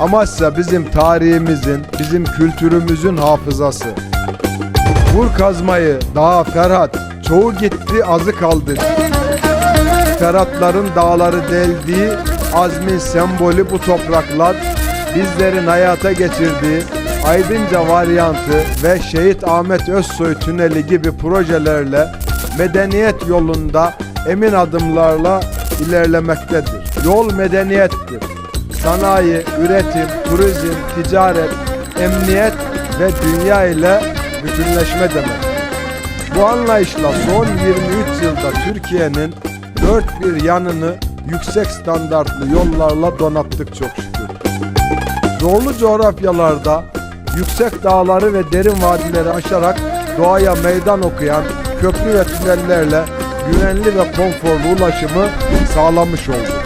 Amasya bizim tarihimizin, bizim kültürümüzün hafızası. Vur kazmayı daha Ferhat, çoğu gitti azı kaldı. Ferhatların dağları deldiği azmin sembolü bu topraklar bizlerin hayata geçirdiği Aydınca varyantı ve Şehit Ahmet Özsoy Tüneli gibi projelerle medeniyet yolunda emin adımlarla ilerlemektedir. Yol medeniyettir. Sanayi, üretim, turizm, ticaret, emniyet ve dünya ile bütünleşme demek. Bu anlayışla son 23 yılda Türkiye'nin dört bir yanını yüksek standartlı yollarla donattık çok şükür. Zorlu coğrafyalarda yüksek dağları ve derin vadileri aşarak doğaya meydan okuyan köprü ve tünellerle güvenli ve konforlu ulaşımı sağlamış olduk.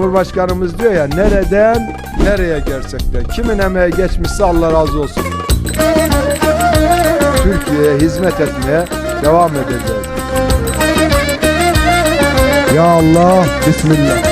Cumhurbaşkanımız diyor ya nereden nereye gerçekten. Kimin emeği geçmişse Allah razı olsun. Türkiye'ye hizmet etmeye devam edeceğiz. Ya Allah, Bismillah.